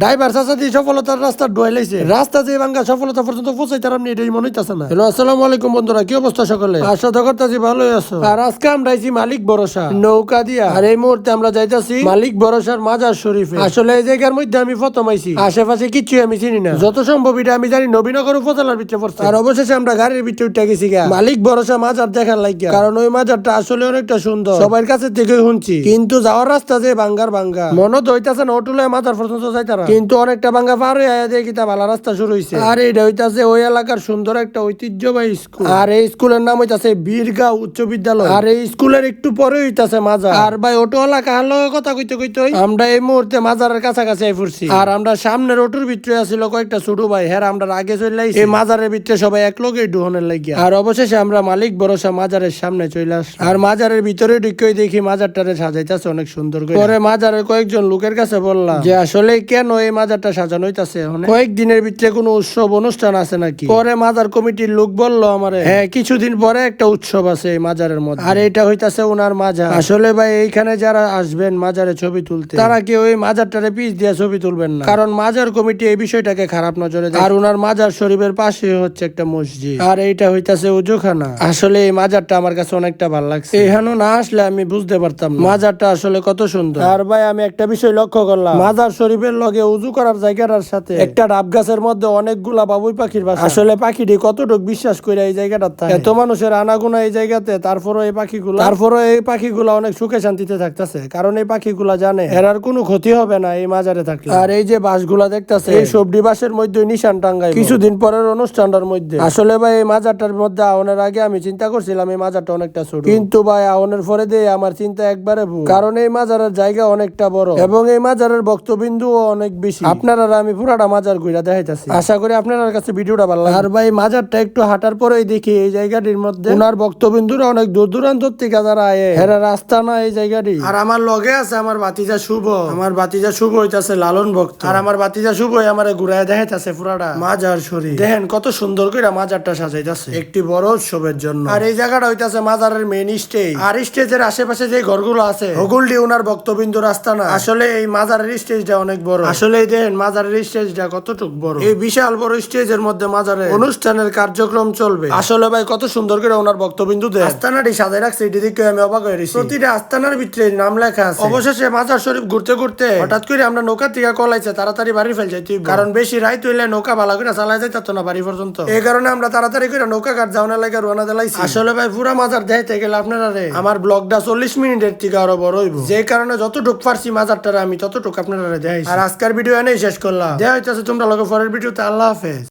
Driver চাচা দিয়ে সফলতার রাস্তা ডুয়াইলাইছে রাস্তা যে ভাঙ্গা সফলতা পর্যন্ত পৌঁছাইতে আপনি এটাই মনে হইতাছে না। হ্যালো আসসালামু আলাইকুম বন্ধুরা কি অবস্থা সকলে? আশা তো করতেছি ভালোই আছো। আর আজকে আমরা আইছি মালিক ভরসা। নৌকা দিয়া। আর এই মুহূর্তে আমরা যাইতাছি মালিক ভরসার মাজার শরীফে। আসলে এই জায়গার মধ্যে আমি প্রথম আইছি। আশেপাশে কিছুই আমি চিনি না। যত সম্ভব এটা আমি জানি নবীনগর উপজেলার ভিতরে পড়ছে। আর অবশেষে আমরা গাড়ির ভিতরে উঠে গেছি গা মালিক ভরসা মাজার দেখার লাগিয়া কারণ ওই মাজারটা আসলে অনেকটা সুন্দর। সবার কাছে থেকে শুনছি। কিন্তু যাওয়ার রাস্তা যে বাঙ্গার বাঙ্গা মনে হইতাছে না অটুলে মাজার পর্যন্ত যাইতারা। কিন্তু অনেকটা বাঙ্গা পার হয়ে আয়া দেখি তা ভালো রাস্তা শুরু হইছে। আর এইটা হইতাছে ওই এলাকার সুন্দর একটা ঐতিহ্যবাহী স্কুল। আর এই স্কুলের নাম হইতাছে বীরগাঁও উচ্চ বিদ্যালয়। আর এই স্কুলের একটু পরে হইতাছে মাজার। আর ভাই অটোওয়ালা কাহার লগে কথা কইতে কইতে আমরা এই মুহূর্তে মাজারের কাছাকাছি আই পড়ছি আর আমরা সামনের অটোর ভিতরে আছিল কয়েকটা ছোট ভাই। হ্যাঁ আমরা আগে চলে আইছি। এই মাজারের ভিতরে সবাই এক লগে ডুহনের লাগিয়া। আর অবশেষে আমরা মালিক ভরসা মাজারের সামনে চলে আসলাম। আর মাজারের ভিতরে ঢুকে দেখি মাজারটারে সাজাইতেছে অনেক সুন্দর করে। পরে মাজারের কয়েকজন লোকের কাছে বললাম যে আসলে কেন এই মাজারটা সাজানো হইতাছে কয়েকদিনের ভিতরে কোনো উৎসব অনুষ্ঠান আছে নাকি? পরে মাজার কমিটির লোক বলল আমারে। হ্যাঁ কিছুদিন পরে একটা উৎসব আছে এই মাজারের মধ্যে। আর এটা হইতাছে ওনার মাজার। আসলে ভাই এইখানে যারা আসবেন মাজারে ছবি তুলতে তারা কেউ মাজারটারে পিস দিয়ে ছবি তুলবেন না? কারণ মাজার কমিটি এই বিষয়টাকে খারাপ নজরে আর ওনার মাজার শরীফের পাশে হচ্ছে একটা মসজিদ। আর এইটা হইতাছে উজুখানা। আসলে এই মাজারটা আমার কাছে অনেকটা ভালো লাগছে। এখানে না আসলে আমি বুঝতে পারতাম। মাজারটা আসলে কত সুন্দর। আর ভাই আমি একটা বিষয় লক্ষ্য করলাম। মাজার শরীফের লগে উজু করার জায়গাটার সাথে। একটা ডাব গাছের মধ্যে অনেকগুলা বাবুই পাখির বাসা। আসলে পাখিটি কতটুক বিশ্বাস করে এই জায়গাটা থাকে এত মানুষের আনাগুনা এই জায়গাতে তারপরও এই পাখিগুলো? তারপরও এই পাখিগুলো অনেক সুখে শান্তিতে থাকতেছে। কারণ এই পাখিগুলা জানে এরার কোনো ক্ষতি হবে না এই মাজারে থাকলে। আর এই যে বাসগুলা দেখতেছে এই সবজি বাসের মধ্যে নিশান টাঙ্গাই কিছুদিন পরের অনুষ্ঠানটার মধ্যে। আসলে ভাই এই মাজারটার মধ্যে আওনের আগে আমি চিন্তা করছিলাম এই মাজারটা অনেকটা ছোট। কিন্তু ভাই আওনের পরে দিয়ে আমার চিন্তা একবারে ভুল। কারণ এই মাজারের জায়গা অনেকটা বড়। এবং এই মাজারের বক্তবিন্দু অনেক বেশি। আপনারা আমি পুরাটা মাজার ঘুরা দেখাইতেছি। আশা করি আপনার কাছে ভিডিওটা ভালো লাগে আর ভাই মাজারটা একটু হাঁটার পরেই দেখি এই জায়গাটির মধ্যে। ওনার বক্তবিন্দুরা অনেক দূর দূরান্ত থেকে যারা আয়ে। হেরা রাস্তা না এই জায়গাটি। আর আমার লগে আছে আমার বাতিজা শুভ। আমার বাতিজা শুভ হইতাছে লালন ভক্ত। আর আমার বাতিজা শুভ আমার ঘুরায় দেখাইতাছে পুরাটা। মাজার শরীর দেখেন কত সুন্দর করে মাজারটা সাজাইতাছে। একটি বড় উৎসবের জন্য। আর এই জায়গাটা হইতাছে মাজারের মেইন স্টেজ আর স্টেজের আশেপাশে যে ঘরগুলো আছে। ওগুলটি ওনার বক্তবিন্দু রাস্তা না আসলে এই মাজারের স্টেজটা অনেক বড়। আসলে এই দেখেন মাজারের স্টেজটা কতটুক বড়? এই বিশাল বড় স্টেজের মধ্যে মাজারে অনুষ্ঠানের কার্যক্রম চলবে। আসলে ভাই কত সুন্দর করে ওনার বক্তবিন্দু দেয় আস্তানাটি সাজাই রাখছে এটি দেখে আমি অবাক হয়ে গেছি। প্রতিটা আস্তানার ভিতরে নাম লেখা আছে। অবশেষে মাজার শরীফ ঘুরতে ঘুরতে হঠাৎ করে আমরা নৌকা থেকে কলাইছে তাড়াতাড়ি বাড়ি ফেল যাইতে কারণ বেশি রাইত হইলে নৌকা ভালো করে চালাই যাইতো না বাড়ি পর্যন্ত। এই কারণে আমরা তাড়াতাড়ি করে নৌকা ঘাট যাওয়ার লাগে রোনা দিলাইছি। আসলে ভাই পুরা মাজার দেখাইতে গেলে আপনারা রে আমার ব্লগটা চল্লিশ মিনিটের থেকে আরও বড় হইব। যে কারণে যতটুক পারছি মাজারটারে আমি ততটুক আপনারা দেখাইছি। আর আজকের ভিডিও এনেই শেষ করলাম। দেখা হইতেছে তোমরা লগে পরের ভিডিওতে। আল্লাহ হাফেজ।